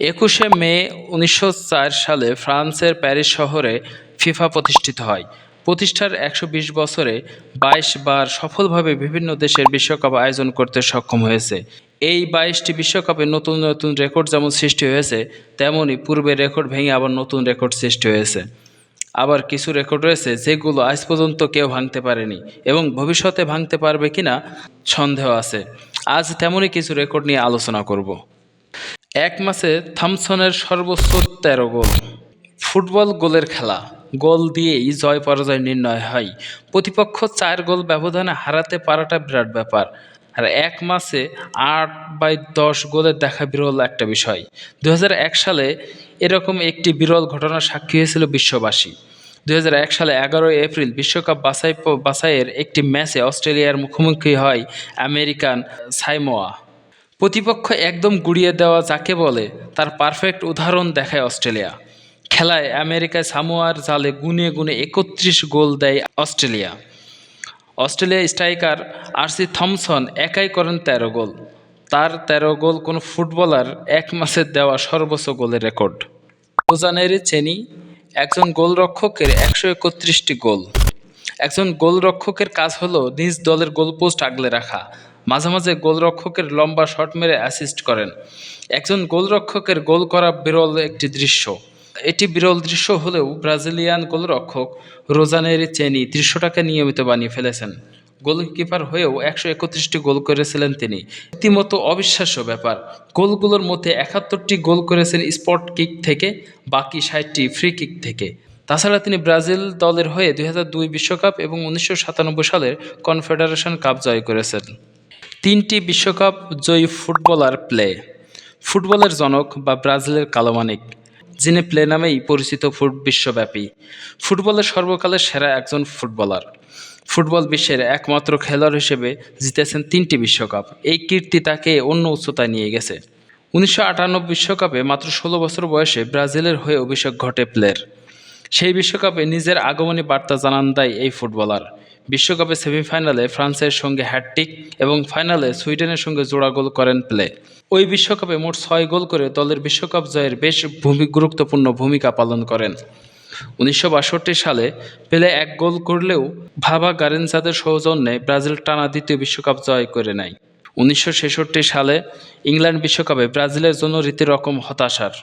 একুশে মে উনিশশো চার সালে ফ্রান্সের প্যারিস শহরে ফিফা প্রতিষ্ঠিত হয়। প্রতিষ্ঠার একশো বিশ বছরে বাইশ বার সফলভাবে বিভিন্ন দেশের বিশ্বকাপ আয়োজন করতে সক্ষম হয়েছে। এই বাইশটি বিশ্বকাপে নতুন নতুন রেকর্ড যেমন সৃষ্টি হয়েছে তেমনই পূর্বে রেকর্ড ভেঙে আবার নতুন রেকর্ড সৃষ্টি হয়েছে। আবার কিছু রেকর্ড রয়েছে যেগুলো আজ পর্যন্ত কেউ ভাঙতে পারেনি এবং ভবিষ্যতে ভাঙতে পারবে কিনা সন্দেহ আছে। আজ তেমনই কিছু রেকর্ড নিয়ে আলোচনা করব। এক মাসে থমসনের সর্বোচ্চ তেরো গোল। ফুটবল গোলের খেলা। গোল দিয়েই জয় পরাজয় নির্ণয় হয়। প্রতিপক্ষ চার গোল ব্যবধানে হারাতে পারাটা বিরাট ব্যাপার। আর এক মাসে আট বাই দশ গোলের দেখা বিরল একটা বিষয়। দু হাজার এক সালে এরকম একটি বিরল ঘটনার সাক্ষী হয়েছিল বিশ্ববাসী। দু হাজার এক সালে এগারোই এপ্রিল বিশ্বকাপ বাছাই বাছাইয়ের একটি ম্যাচে অস্ট্রেলিয়ার মুখোমুখি হয় আমেরিকান সাইমোয়া। প্রতিপক্ষ একদম গুড়িয়ে দেওয়া যাকে বলে, তার পারফেক্ট উদাহরণ দেখায় অস্ট্রেলিয়া। খেলায় আমেরিকায় সামোয়ার জালে গুনে গুনে একত্রিশ গোল দেয় Australia. Australia striker Archie Thompson একাই করেন তেরো গোল। তার তেরো গোল কোনো ফুটবলার এক মাসে দেওয়া সর্বোচ্চ গোলের রেকর্ড। রোজানেরি চেনি, একজন গোলরক্ষকের একশো একত্রিশটি গোল। একজন গোলরক্ষকের কাজ হলো নিজ দলের গোলপোস্ট আগলে রাখা। মাঝে মাঝে গোলরক্ষকের লম্বা শট মেরে অ্যাসিস্ট করেন। একজন গোলরক্ষকের গোল করা বিরল একটি দৃশ্য। এটি বিরল দৃশ্য হলেও ব্রাজিলিয়ান গোলরক্ষক রোজানেরি চেনি দৃশ্যটাকে নিয়মিত বানিয়ে ফেলেছেন। গোলকিপার হয়েও একশো একত্রিশটি গোল করেছিলেন তিনি। রীতিমতো অবিশ্বাস্য ব্যাপার। গোলগুলোর মধ্যে একাত্তরটি গোল করেছেন স্পট কিক থেকে, বাকি ষাটটি ফ্রি কিক থেকে। তাছাড়া তিনি ব্রাজিল দলের হয়ে দুই বিশ্বকাপ এবং উনিশশো সাতানব্বই সালের কনফেডারেশন কাপ জয় করেছেন। তিনটি বিশ্বকাপ জয়ী ফুটবলার প্লে। ফুটবলের জনক বা ব্রাজিলের কালোমানিক যিনি প্লে নামেই পরিচিত ফুট বিশ্বব্যাপী। ফুটবলের সর্বকালের সেরা একজন ফুটবলার। ফুটবল বিশ্বের একমাত্র খেলোয়াড় হিসেবে জিতেছেন তিনটি বিশ্বকাপ। এই কীর্তি তাকে অন্য উচ্চতায় নিয়ে গেছে। উনিশশো আটানব্বই বিশ্বকাপে মাত্র ষোলো বছর বয়সে ব্রাজিলের হয়ে অভিষেক ঘটে প্লের। সেই বিশ্বকাপে নিজের আগমনী বার্তা জানান দেয় এই ফুটবলার। বিশ্বকাপে সেমিফাইনালে ফ্রান্সের সঙ্গে হ্যাটটিক এবং ফাইনালে সুইডেনের সঙ্গে জোড়া গোল করেন প্লে। ওই বিশ্বকাপে মোট ছয় গোল করে দলের বিশ্বকাপ জয়ের বেশ ভূমি গুরুত্বপূর্ণ ভূমিকা পালন করেন। উনিশশো বাষট্টি সালে পেলে এক গোল করলেও ভাবা গারেনজাদের সৌজন্যে ব্রাজিল টানা দ্বিতীয় বিশ্বকাপ জয় করে নেয়। উনিশশো ছেষট্টি সালে ইংল্যান্ড বিশ্বকাপে ব্রাজিলের জন্য রীতিরকম হতাশার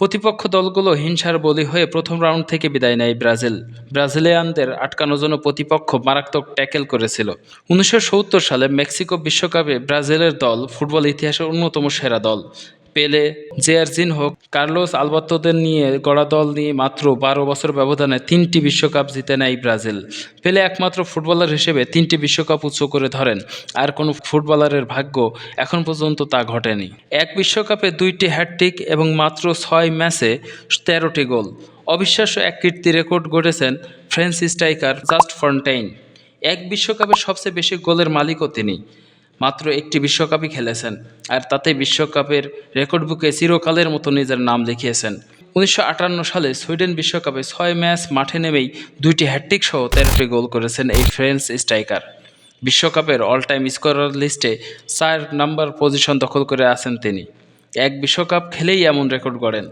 প্রতিপক্ষ দলগুলো হিংসার বলি হয়ে প্রথম রাউন্ড থেকে বিদায় নেয় ব্রাজিল। ব্রাজিলিয়ানদের আটকানোর জন্য প্রতিপক্ষ মারাত্মক ট্যাকেল করেছিল। উনিশশো সত্তর সালে মেক্সিকো বিশ্বকাপে ব্রাজিলের দল ফুটবল ইতিহাসের অন্যতম সেরা দল। পেলে জেয়ারজিন হোক, কার্লোস আলবাত্তোদের নিয়ে গড়া দল নিয়ে মাত্র বারো বছর ব্যবধানে তিনটি বিশ্বকাপ জিতে নেয় ব্রাজিল। পেলে একমাত্র ফুটবলার হিসেবে তিনটি বিশ্বকাপ উচ্চ করে ধরেন। আর কোনো ফুটবলারের ভাগ্য এখন পর্যন্ত তা ঘটেনি। এক বিশ্বকাপে দুইটি হ্যাটট্রিক এবং মাত্র ছয় ম্যাচে তেরোটি গোল। অবিশ্বাস্য এক কীর্তি রেকর্ড গড়েছেন ফ্রেঞ্চ স্ট্রাইকার জাস্ট ফন্টাইন এক বিশ্বকাপে সবচেয়ে বেশি গোলের মালিকও তিনি। মাত্র একটি বিশ্বকাপই খেলেছেন আর তাতে বিশ্বকাপের রেকর্ড বুকে চিরকালের মতো নিজের নাম লিখিয়েছেন উনিশশো আটান্ন সালে সুইডেন বিশ্বকাপে ছয় ম্যাচ মাঠে নেমেই দুইটি হ্যাট্রিক সহ তেরোটি গোল করেছেন এই ফ্রেঞ্চ স্ট্রাইকার। বিশ্বকাপের অল টাইম স্কোরার লিস্টে চার নাম্বার পজিশন দখল করে আছেন তিনি। এক বিশ্বকাপ খেলেই এমন রেকর্ড গড়েন।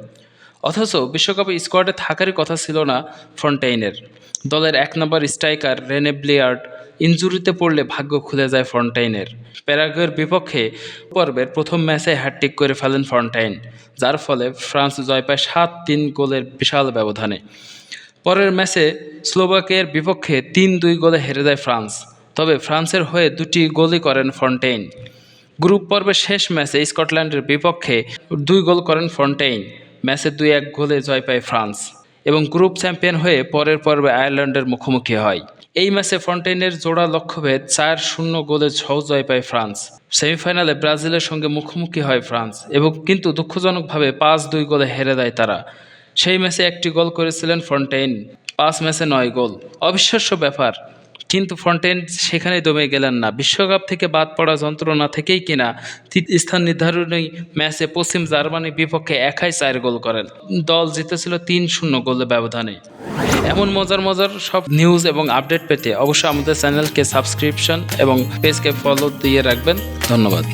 অথচ বিশ্বকাপে স্কোয়াডে থাকারই কথা ছিল না ফ্রন্টাইনের। দলের এক নম্বর স্ট্রাইকার রেনে ব্লিয়ার্ড ইঞ্জুরিতে পড়লে ভাগ্য খুলে যায় ফ্রন্টাইনের। প্যারাগুয়ের বিপক্ষে পর্বের প্রথম ম্যাচে হ্যাট্রিক করে ফেলেন ফ্রন্টাইন, যার ফলে ফ্রান্স জয় পায় সাত তিন গোলের বিশাল ব্যবধানে। পরের ম্যাচে স্লোভাকিয়ার বিপক্ষে তিন দুই গোলে হেরে যায় ফ্রান্স, তবে ফ্রান্সের হয়ে দুটি গোলই করেন ফন্টেইন গ্রুপ পর্বের শেষ ম্যাচে স্কটল্যান্ডের বিপক্ষে দুই গোল করেন ফন্টেইন ম্যাচে দুই এক গোলে জয় পায় ফ্রান্স। এবং গ্রুপ চ্যাম্পিয়ন হয়ে পরের পর্বে আয়ারল্যান্ডের মুখোমুখি হয়। এই ম্যাচে ফন্টেইনের জোড়া লক্ষ্যভেদ চার শূন্য গোলে জয় পায় ফ্রান্স। সেমিফাইনালে ব্রাজিলের সঙ্গে মুখোমুখি হয় ফ্রান্স এবং কিন্তু দুঃখজনকভাবে পাঁচ দুই গোলে হেরে দেয় তারা। সেই ম্যাচে একটি গোল করেছিলেন ফন্টেইন পাঁচ ম্যাচে নয় গোল। অবিশ্বাস্য ব্যাপার। কিন্তু ফন্টেন সেখানে দমে গেলেন না। বিশ্বকাপ থেকে বাদ পড়া যন্ত্রণা থেকেই কিনা স্থান নির্ধারণী ম্যাচে পশ্চিম জার্মানির বিপক্ষে একাই চার গোল করেন। দল জিতেছিল তিন শূন্য গোলে ব্যবধানে এমন মজার মজার সব নিউজ এবং আপডেট পেতে অবশ্যই আমাদের চ্যানেলকে সাবস্ক্রিপশন এবং পেজকে ফলো দিয়ে রাখবেন। ধন্যবাদ।